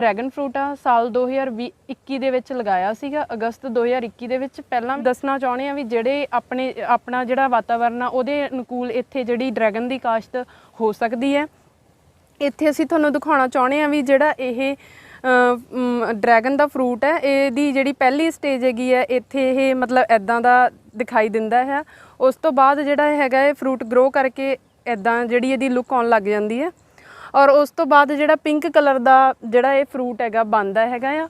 Dragon fruit ਆ, ਸਾਲ 2021 ਦੇ ਵਿੱਚ ਲਗਾਇਆ ਸੀਗਾ, ਅਗਸਤ 2021 ਦੇ ਵਿੱਚ। ਪਹਿਲਾਂ ਦੱਸਣਾ ਚਾਹੁੰਦੇ ਆ ਵੀ ਜਿਹੜੇ ਆਪਣੇ, ਆਪਣਾ ਜਿਹੜਾ ਵਾਤਾਵਰਨ ਆ, ਉਹਦੇ ਅਨੁਕੂਲ ਇੱਥੇ ਜਿਹੜੀ ਡਰੈਗਨ ਦੀ ਕਾਸ਼ਤ ਹੋ ਸਕਦੀ ਹੈ। ਇੱਥੇ ਅਸੀਂ ਤੁਹਾਨੂੰ ਦਿਖਾਉਣਾ ਚਾਹੁੰਦੇ ਆ ਵੀ ਜਿਹੜਾ ਇਹ ਡਰੈਗਨ ਦਾ ਫਰੂਟ ਹੈ, ਇਹਦੀ ਜਿਹੜੀ ਪਹਿਲੀ ਸਟੇਜ ਹੈਗੀ ਹੈ, ਇੱਥੇ ਇਹ ਮਤਲਬ ਐਦਾਂ ਦਾ ਦਿਖਾਈ ਦਿੰਦਾ ਹੈ। ਉਸ ਤੋਂ ਬਾਅਦ ਜਿਹੜਾ ਹੈਗਾ ਇਹ ਫਰੂਟ ਗਰੋ ਕਰਕੇ ਐਦਾਂ ਜਿਹੜੀ ਇਹਦੀ ਲੁੱਕ ਆਉਣ ਲੱਗ ਜਾਂਦੀ ਹੈ। ਔਰ ਉਸ ਤੋਂ ਬਾਅਦ ਜਿਹੜਾ ਪਿੰਕ ਕਲਰ ਦਾ ਜਿਹੜਾ ਇਹ ਫਰੂਟ ਹੈਗਾ ਬਣਦਾ ਹੈਗਾ ਆ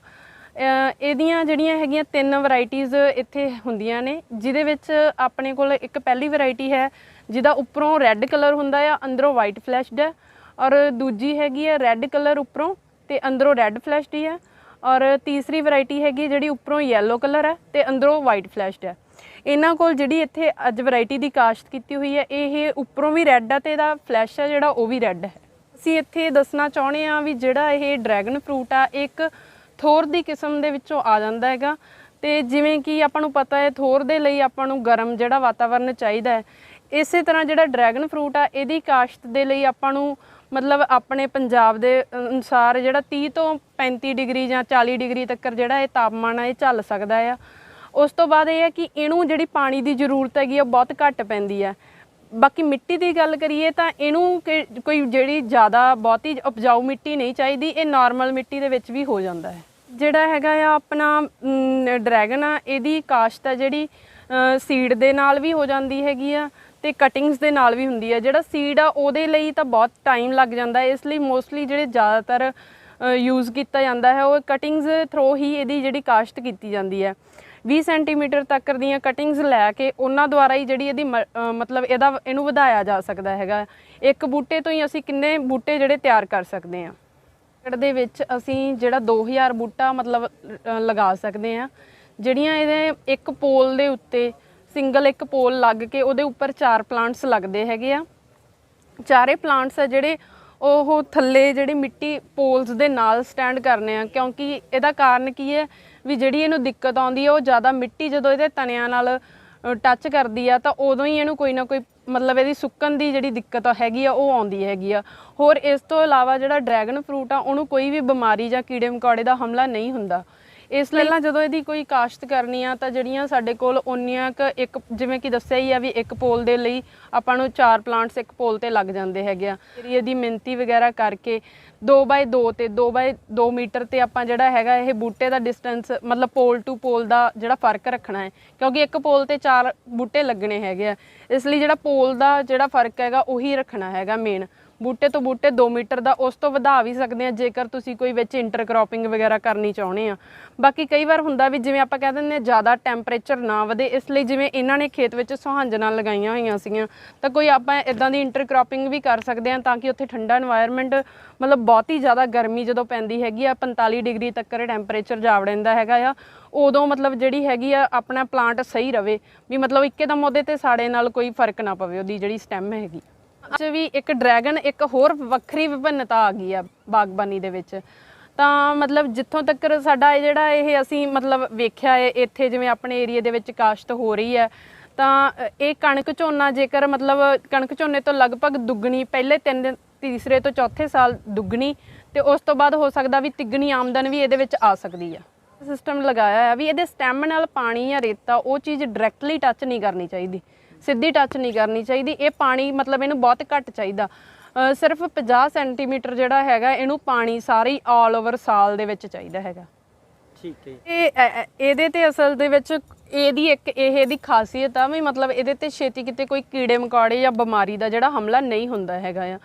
ਇਹਦੀਆਂ ਜਿਹੜੀਆਂ ਹੈਗੀਆਂ ਤਿੰਨ ਵੈਰਾਈਟੀਆਂ ਇੱਥੇ ਹੁੰਦੀਆਂ ਨੇ, ਜਿਹਦੇ ਵਿੱਚ ਆਪਣੇ ਕੋਲ ਇੱਕ ਪਹਿਲੀ ਵੈਰਾਈਟੀ ਹੈ, ਜਿਹਦਾ ਉੱਪਰੋਂ ਰੈੱਡ ਕਲਰ ਹੁੰਦਾ ਆ, ਅੰਦਰੋਂ ਵਾਈਟ ਫਲੈਸ਼ਡ ਹੈ, ਔਰ ਦੂਜੀ ਹੈਗੀ ਹੈ ਰੈੱਡ ਕਲਰ ਉੱਪਰੋਂ ਤੇ ਅੰਦਰੋਂ ਰੈੱਡ ਫਲੈਸ਼ਡ ਹੀ ਹੈ, ਔਰ ਤੀਸਰੀ ਵੈਰਾਈਟੀ ਹੈਗੀ ਜਿਹੜੀ ਉੱਪਰੋਂ ਯੈਲੋ ਕਲਰ ਹੈ ਤੇ ਅੰਦਰੋਂ ਵਾਈਟ ਫਲੈਸ਼ਡ ਹੈ। ਇਹਨਾਂ ਕੋਲ ਜਿਹੜੀ ਇੱਥੇ ਅੱਜ ਵੈਰਾਈਟੀ ਦੀ ਕਾਸ਼ਤ ਕੀਤੀ ਹੋਈ ਹੈ, ਇਹ ਉੱਪਰੋਂ ਵੀ ਰੈੱਡ ਆ ਤੇ ਇਹਦਾ ਫਲੈਸ਼ ਹੈ ਜਿਹੜਾ ਉਹ ਵੀ ਰੈੱਡ ਹੈ। ਅਸੀਂ ਇੱਥੇ ਦੱਸਣਾ ਚਾਹੁੰਦੇ ਹਾਂ ਵੀ ਜਿਹੜਾ ਇਹ ਡਰੈਗਨ ਫਰੂਟ ਆ ਇੱਕ ਥੋਰ ਦੀ ਕਿਸਮ ਦੇ ਵਿੱਚੋਂ ਆ ਜਾਂਦਾ ਹੈਗਾ। ਤੇ ਜਿਵੇਂ ਕਿ ਆਪਾਂ ਨੂੰ ਪਤਾ ਹੈ, ਥੋਰ ਦੇ ਲਈ ਆਪਾਂ ਨੂੰ ਗਰਮ ਜਿਹੜਾ ਵਾਤਾਵਰਨ ਚਾਹੀਦਾ ਹੈ। ਇਸੇ ਤਰ੍ਹਾਂ ਜਿਹੜਾ ਡਰੈਗਨ ਫਰੂਟ ਆ, ਇਹਦੀ ਕਾਸ਼ਤ ਦੇ ਲਈ ਆਪਾਂ ਨੂੰ ਮਤਲਬ ਆਪਣੇ ਪੰਜਾਬ ਦੇ ਅਨੁਸਾਰ ਜਿਹੜਾ 30 ਤੋਂ 35 ਡਿਗਰੀ ਜਾਂ 40 ਡਿਗਰੀ ਤੱਕ ਜਿਹੜਾ ਇਹ ਤਾਪਮਾਨ ਆ, ਇਹ ਝੱਲ ਸਕਦਾ ਆ। ਉਸ ਤੋਂ ਬਾਅਦ ਇਹ ਹੈ ਕਿ ਇਹਨੂੰ ਜਿਹੜੀ ਪਾਣੀ ਦੀ ਜ਼ਰੂਰਤ ਹੈਗੀ ਆ ਬਹੁਤ ਘੱਟ ਪੈਂਦੀ ਆ। ਬਾਕੀ ਮਿੱਟੀ ਦੀ ਗੱਲ ਕਰੀਏ ਤਾਂ ਇਹਨੂੰ ਕਿ- ਕੋਈ ਜਿਹੜੀ ਜ਼ਿਆਦਾ ਬਹੁਤੀ ਉਪਜਾਊ ਮਿੱਟੀ ਨਹੀਂ ਚਾਹੀਦੀ, ਇਹ ਨਾਰਮਲ ਮਿੱਟੀ ਦੇ ਵਿੱਚ ਵੀ ਹੋ ਜਾਂਦਾ ਹੈ। ਜਿਹੜਾ ਹੈਗਾ ਆ ਆਪਣਾ ਡਰੈਗਨ ਆ, ਇਹਦੀ ਕਾਸ਼ਤ ਆ ਜਿਹੜੀ ਸੀਡ ਦੇ ਨਾਲ ਵੀ ਹੋ ਜਾਂਦੀ ਹੈਗੀ ਆ ਤੇ ਕਟਿੰਗਸ ਦੇ ਨਾਲ ਵੀ ਹੁੰਦੀ ਆ। ਜਿਹੜਾ ਸੀਡ ਆ, ਉਹਦੇ ਲਈ ਤਾਂ ਬਹੁਤ ਟਾਈਮ ਲੱਗ ਜਾਂਦਾ ਇਸ ਲਈ ਮੋਸਟਲੀ ਜਿਹੜੇ ਜ਼ਿਆਦਾਤਰ ਯੂਜ਼ ਕੀਤਾ ਜਾਂਦਾ ਹੈ, ਉਹ ਕਟਿੰਗਸ ਥਰੋ ਹੀ ਇਹਦੀ ਜਿਹੜੀ ਕਾਸ਼ਤ ਕੀਤੀ ਜਾਂਦੀ ਹੈ। 20 ਸੈਂਟੀਮੀਟਰ ਤੱਕ ਦੀਆਂ ਕਟਿੰਗਸ ਲੈ ਕੇ ਉਹਨਾਂ ਦੁਆਰਾ ਹੀ ਜਿਹੜੀ ਇਹਦੀ ਮ- ਮਤਲਬ ਇਹਦਾ ਇਹਨੂੰ ਵਧਾਇਆ ਜਾ ਸਕਦਾ ਹੈਗਾ। ਇੱਕ ਬੂਟੇ ਤੋਂ ਹੀ ਅਸੀਂ ਕਿੰਨੇ ਬੂਟੇ ਜਿਹੜੇ ਤਿਆਰ ਕਰ ਸਕਦੇ ਹਾਂ? ਏਕੜ ਦੇ ਵਿੱਚ ਅਸੀਂ ਜਿਹੜਾ 2000 ਬੂਟਾ ਮਤਲਬ ਲਗਾ ਸਕਦੇ ਹਾਂ। ਜਿਹੜੀਆਂ ਇਹਦੇ ਇੱਕ ਪੋਲ ਦੇ ਉੱਤੇ, ਸਿੰਗਲ ਇੱਕ ਪੋਲ ਲੱਗ ਕੇ ਉਹਦੇ ਉੱਪਰ ਚਾਰ ਪਲਾਂਟਸ ਲੱਗਦੇ ਹੈਗੇ ਆ। ਚਾਰੇ ਪਲਾਂਟਸ ਆ ਜਿਹੜੇ ਉਹ ਥੱਲੇ ਜਿਹੜੇ ਮਿੱਟੀ ਪੋਲਸ ਦੇ ਨਾਲ ਸਟੈਂਡ ਕਰਨੇ ਆ, ਕਿਉਂਕਿ ਇਹਦਾ ਕਾਰਨ ਕੀ ਹੈ? ਵੀ ਜਿਹੜੀ ਇਹਨੂੰ ਦਿੱਕਤ ਆਉਂਦੀ ਹੈ ਉਹ ਜ਼ਿਆਦਾ ਮਿੱਟੀ ਜਦੋਂ ਇਹਦੇ ਤਣਿਆਂ ਨਾਲ ਟੱਚ ਕਰਦੀ ਆ, ਤਾਂ ਉਦੋਂ ਹੀ ਇਹਨੂੰ ਕੋਈ ਨਾ ਕੋਈ ਮਤਲਬ ਇਹਦੀ ਸੁੱਕਣ ਦੀ ਜਿਹੜੀ ਦਿੱਕਤ ਹੈਗੀ ਆ, ਉਹ ਆਉਂਦੀ ਹੈਗੀ ਆ। ਹੋਰ ਇਸ ਤੋਂ ਇਲਾਵਾ ਜਿਹੜਾ ਡਰੈਗਨ ਫਰੂਟ ਆ, ਉਹਨੂੰ ਕੋਈ ਵੀ ਬਿਮਾਰੀ ਜਾਂ ਕੀੜੇ ਮਕੌੜੇ ਦਾ ਹਮਲਾ ਨਹੀਂ ਹੁੰਦਾ। ਇਸ ਲਈ ਪਹਿਲਾਂ ਜਦੋਂ ਇਹਦੀ ਕੋਈ ਕਾਸ਼ਤ ਕਰਨੀ ਆ, ਤਾਂ ਜਿਹੜੀਆਂ ਸਾਡੇ ਕੋਲ ਓਨੀਆਂ ਕ ਇੱਕ, ਜਿਵੇਂ ਕਿ ਦੱਸਿਆ ਹੀ ਆ ਵੀ ਇੱਕ ਪੋਲ ਦੇ ਲਈ ਆਪਾਂ ਨੂੰ ਚਾਰ ਪਲਾਂਟਸ ਇੱਕ ਪੋਲ ਤੇ ਲੱਗ ਜਾਂਦੇ ਹੈਗੇ ਆ। ਏਰੀਏ ਦੀ ਮਿੰਤੀ ਵਗੈਰਾ ਕਰਕੇ 2x2 ਤੇ 2x2 ਮੀਟਰ ਤੇ ਆਪਾਂ ਜਿਹੜਾ ਹੈਗਾ ਇਹ ਬੂਟੇ ਦਾ ਡਿਸਟੈਂਸ ਮਤਲਬ ਪੋਲ ਟੂ ਪੋਲ ਦਾ ਜਿਹੜਾ ਫ਼ਰਕ ਰੱਖਣਾ ਹੈ। ਕਿਉਂਕਿ ਇੱਕ ਪੋਲ ਤੇ ਚਾਰ ਬੂਟੇ ਲੱਗਣੇ ਹੈਗੇ ਆ। ਇਸ ਲਈ ਜਿਹੜਾ ਪੋਲ ਦਾ ਜਿਹੜਾ ਫ਼ਰਕ ਹੈਗਾ, ਉਹੀ ਰੱਖਣਾ ਹੈਗਾ ਮੇਨ ਬੂਟੇ ਤੋਂ ਬੂਟੇ 2 ਮੀਟਰ ਦਾ, ਉਸ ਤੋਂ ਵਧਾ ਵੀ ਸਕਦੇ ਆ ਜੇਕਰ ਤੁਸੀਂ ਕੋਈ ਵਿੱਚ ਇੰਟਰ ਇੰਟਰਕ੍ਰੋਪਿੰਗ ਵਗੈਰਾ ਕਰਨੀ ਚਾਹੁੰਦੇ ਆ। ਬਾਕੀ ਕਈ ਵਾਰ ਹੁੰਦਾ ਵੀ ਜਿਵੇਂ ਆਪਾਂ ਕਹਿ ਦਿੰਦੇ ਆ ਜ਼ਿਆਦਾ ਟੈਂਪਰੇਚਰ ਨਾ ਵਧੇ, ਇਸ ਲਈ ਜਿਵੇਂ ਇਹਨਾਂ ਨੇ ਖੇਤ ਵਿੱਚ ਸੁਹਾਂਜਣਾ ਲਗਾਈਆਂ ਹੋਈਆਂ ਸੀਗੀਆਂ, ਤਾਂ ਕੋਈ ਆਪਾਂ ਇਦਾਂ ਦੀ ਇੰਟਰਕ੍ਰੋਪਿੰਗ ਵੀ ਕਰ ਸਕਦੇ ਆ ਤਾਂ ਕਿ ਉੱਥੇ ਠੰਡਾ এনवायरमेंट ਮਤਲਬ ਬਹੁਤ ਹੀ ਜ਼ਿਆਦਾ ਗਰਮੀ ਜਦੋਂ ਪੈਂਦੀ ਹੈਗੀ ਆ 45 ਡਿਗਰੀ ਤੱਕ ਟੈਂਪਰੇਚਰ ਜਾ ਵੜਦਾ ਹੈਗਾ ਆ, ਉਦੋਂ ਮਤਲਬ ਜਿਹੜੀ ਹੈਗੀ ਆ, ਆਪਣਾ ਪਲਾਂਟ ਸਹੀ ਰਵੇ, ਵੀ ਮਤਲਬ ਇੱਕੇ ਦਮ ਉਹਦੇ ਤੇ ਸਾੜੇ ਨਾਲ ਕੋਈ ਫ਼ਰਕ ਨਾ ਪਵੇ, ਉਹਦੀ ਜਿਹੜੀ ਸਟੈਮ ਹੈਗੀ। ਚ ਵੀ ਇੱਕ ਡਰੈਗਨ, ਇੱਕ ਹੋਰ ਵੱਖਰੀ ਵਿਭਿੰਨਤਾ ਆ ਗਈ ਆ ਬਾਗਬਾਨੀ ਦੇ ਵਿੱਚ। ਤਾਂ ਮਤਲਬ ਜਿੱਥੋਂ ਤੱਕ ਸਾਡਾ ਇਹ ਜਿਹੜਾ ਇਹ ਅਸੀਂ ਮਤਲਬ ਵੇਖਿਆ ਹੈ, ਇੱਥੇ ਜਿਵੇਂ ਆਪਣੇ ਏਰੀਆ ਦੇ ਵਿੱਚ ਕਾਸ਼ਤ ਹੋ ਰਹੀ ਹੈ, ਤਾਂ ਇਹ ਕਣਕ ਝੋਨਾ ਜੇਕਰ ਮਤਲਬ ਕਣਕ ਝੋਨੇ ਤੋਂ ਲਗਭਗ ਦੁੱਗਣੀ, ਪਹਿਲੇ ਤਿੰਨ ਤੀਸਰੇ ਤੋਂ ਚੌਥੇ ਸਾਲ ਦੁੱਗਣੀ ਤੇ ਉਸ ਤੋਂ ਬਾਅਦ ਹੋ ਸਕਦਾ ਵੀ ਤਿੱਗਣੀ ਆਮਦਨ ਵੀ ਇਹਦੇ ਵਿੱਚ ਆ ਸਕਦੀ ਆ। ਸਿਸਟਮ ਲਗਾਇਆ ਆ ਵੀ ਇਹਦੇ ਸਟੈਮ ਨਾਲ ਪਾਣੀ ਜਾਂ ਰੇਤਾ, ਉਹ ਚੀਜ਼ ਡਾਇਰੈਕਟਲੀ ਟੱਚ ਨਹੀਂ ਕਰਨੀ ਚਾਹੀਦੀ। ਸਿੱਧੀ ਟੱਚ ਨਹੀਂ ਕਰਨੀ ਚਾਹੀਦੀ। ਇਹ ਪਾਣੀ ਮਤਲਬ ਇਹਨੂੰ ਬਹੁਤ ਘੱਟ ਚਾਹੀਦਾ। ਸਿਰਫ 50 ਸੈਂਟੀਮੀਟਰ ਜਿਹੜਾ ਹੈਗਾ ਇਹਨੂੰ ਪਾਣੀ ਸਾਰੀ ਆਲ ਓਵਰ ਸਾਲ ਦੇ ਵਿੱਚ ਚਾਹੀਦਾ ਹੈਗਾ। ਠੀਕ ਹੈ। ਇਹ ਇਹਦੇ ਤੇ ਅਸਲ ਦੇ ਵਿੱਚ ਇਹਦੀ ਇੱਕ ਇਹ ਇਹਦੀ ਖਾਸੀਅਤ ਆ ਵੀ ਮਤਲਬ ਇਹਦੇ ਤੇ ਛੇਤੀ ਕਿਤੇ ਕੋਈ ਕੀੜੇ ਮਕੌੜੇ ਜਾਂ ਬਿਮਾਰੀ ਦਾ ਜਿਹੜਾ ਹਮਲਾ ਨਹੀਂ ਹੁੰਦਾ ਹੈਗਾ ਆ।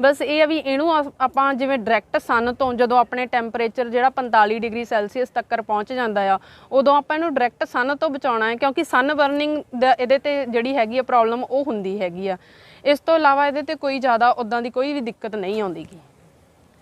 ਬਸ ਇਹ ਆ ਵੀ ਇਹਨੂੰ ਆ- ਆਪਾਂ ਜਿਵੇਂ ਡਾਇਰੈਕਟ ਸਨ ਤੋਂ ਜਦੋਂ ਆਪਣੇ ਟੈਂਪਰੇਚਰ ਜਿਹੜਾ 45 ਡਿਗਰੀ ਸੈਲਸੀਅਸ ਤੱਕ ਪਹੁੰਚ ਜਾਂਦਾ ਆ, ਉਦੋਂ ਆਪਾਂ ਇਹਨੂੰ ਡਾਇਰੈਕਟ ਸਨ ਤੋਂ ਬਚਾਉਣਾ ਹੈ, ਕਿਉਂਕਿ ਸਨ ਬਰਨਿੰਗ ਦਾ ਇਹਦੇ ਤੇ ਜਿਹੜੀ ਹੈਗੀ ਆ ਪ੍ਰੋਬਲਮ ਉਹ ਹੁੰਦੀ ਹੈਗੀ ਆ। ਇਸ ਤੋਂ ਇਲਾਵਾ ਇਹਦੇ ਤੇ ਕੋਈ ਜ਼ਿਆਦਾ ਉਦਾਂ ਦੀ ਕੋਈ ਵੀ ਦਿੱਕਤ ਨਹੀਂ ਆਉਂਦੀਗੀ।